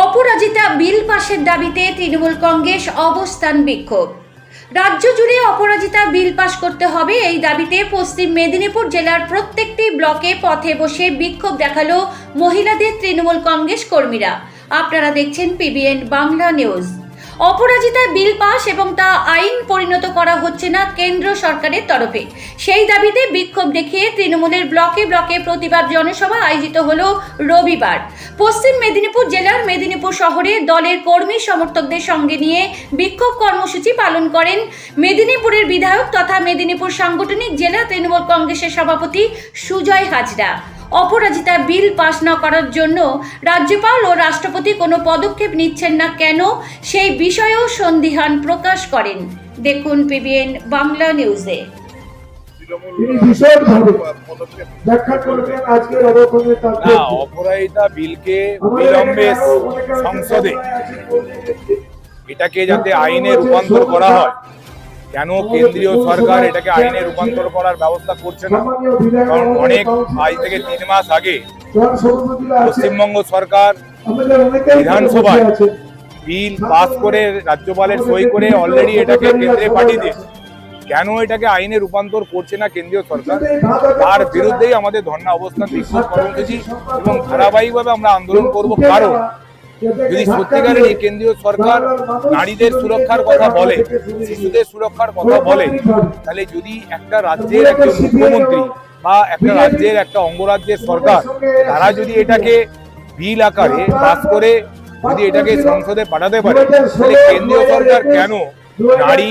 অপরাজিতা বিল পাশের দাবিতে তৃণমূল কংগ্রেস অবস্থান বিক্ষোভ। রাজ্য জুড়ে অপরাজিতা বিল পাশ করতে হবে এই দাবিতে পশ্চিম মেদিনীপুর জেলার প্রত্যেকটি ব্লকে পথে বসে বিক্ষোভ দেখাল মহিলাদের তৃণমূল কংগ্রেস কর্মীরা। আপনারা দেখছেন PBN Bangla news Aparajita bill pass এবং তা আইন পরিণত করা হচ্ছে না কেন্দ্র সরকারের তরফে। সেই দাবিতে বিক্ষোভ দেখিয়ে তৃণমূলের ব্লকে ব্লকে প্রতিবাদ জনসভা আয়োজিত হল রবিবার। পশ্চিম মেদিনীপুর জেলার মেদিনীপুর শহরে দলের কর্মী সমর্থকদের সঙ্গে নিয়ে বিক্ষোভ কর্মসূচি পালন করেন মেদিনীপুরের বিধায়ক তথা মেদিনীপুর সাংগঠনিক জেলা তৃণমূল কংগ্রেসের সভাপতি সুজয় হাজরা। অপরাজিতা বিল পাশ না করার জন্য রাজ্যপাল ও রাষ্ট্রপতি কোনো পদক্ষেপ নিচ্ছেন না কেন? সেই বিষয়েও সন্দিহান প্রকাশ করেন। দেখুন পিবিএন বাংলা নিউজে। অপরাজিতা বিলকে বিলম্বে সংসদে এটাকে যাতে আইনে রূপান্তর করা হয়। কেন কেন্দ্রীয় সরকার এটাকে আইনে রূপান্তর করার ব্যবস্থা করছে না? কারণ অনেক, আজ থেকে তিন মাস আগে পশ্চিমবঙ্গ সরকার বিধানসভায় বিল পাস করে রাজ্যপালের সই করে অলরেডি এটাকে কেন্দ্রে পাঠিয়ে দিয়েছে। কেন এটাকে আইনে রূপান্তর করছে না কেন্দ্রীয় সরকার? তার বিরুদ্ধেই আমাদের ধর্ণা অবস্থান বিক্ষোভ কর্মসূচি এবং ধারাবাহিকভাবে আমরা আন্দোলন করব। কারণ যদি সত্যিকারের এই কেন্দ্রীয় সরকার নারীদের সুরক্ষার কথা বলে শিশুদের সুরক্ষার কথা বলে তাহলে যদি একটা রাজ্যের একজন মুখ্যমন্ত্রী বা একটা রাজ্যের একটা অঙ্গরাজ্যের সরকার তারা যদি এটাকে বিল আকারে পাস করে যদি এটাকে সংসদে পাঠাতে পারে তাহলে কেন্দ্রীয় সরকার কেন নারী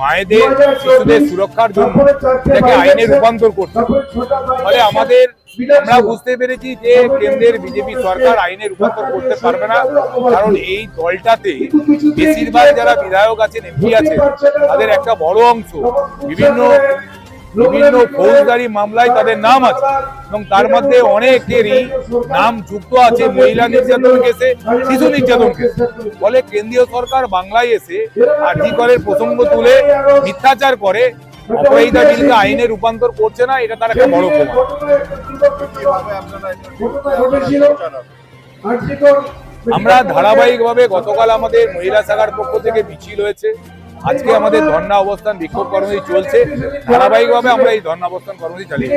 মায়েদের শিশুদের সুরক্ষার জন্য এটাকে আইনে রূপান্তর করছে ফলে আমাদের আমরা বুঝতে পেরেছি যে কেন্দ্রের বিজেপি সরকার আইনের রূপান্তর করতে পারবে না। কারণ এই দলটাতে বেশিরভাগ যারা বিধায়ক আছেন এমপি আছেন, তাদের একটা বড় অংশ বিভিন্ন বিভিন্ন ফৌজদারি মামলায় তাদের নাম আছে। এবং তার মধ্যে অনেকেরই নাম যুক্ত আছে, মহিলা নির্যাতন কেসে, শিশু নির্যাতন কেসে। ফলে কেন্দ্রীয় সরকার বাংলায় এসে আর্জি করের প্রসঙ্গ তুলে, মিথ্যাচার করে অপরাধিতা কিন্তু আইনে রূপান্তর করছে না এটা তার একটা বড় প্রমাণ আমরা ধারাবাহিকভাবে গতকাল আমাদের মহিলা শাখার পক্ষ থেকে মিছিল হয়েছে। আজকে আমাদের ধর্ণা অবস্থান বিক্ষোভ কর্মসূচি চলছে। ধারাবাহিকভাবে আমরা এই ধর্ণা অবস্থান কর্মসূচি চালিয়ে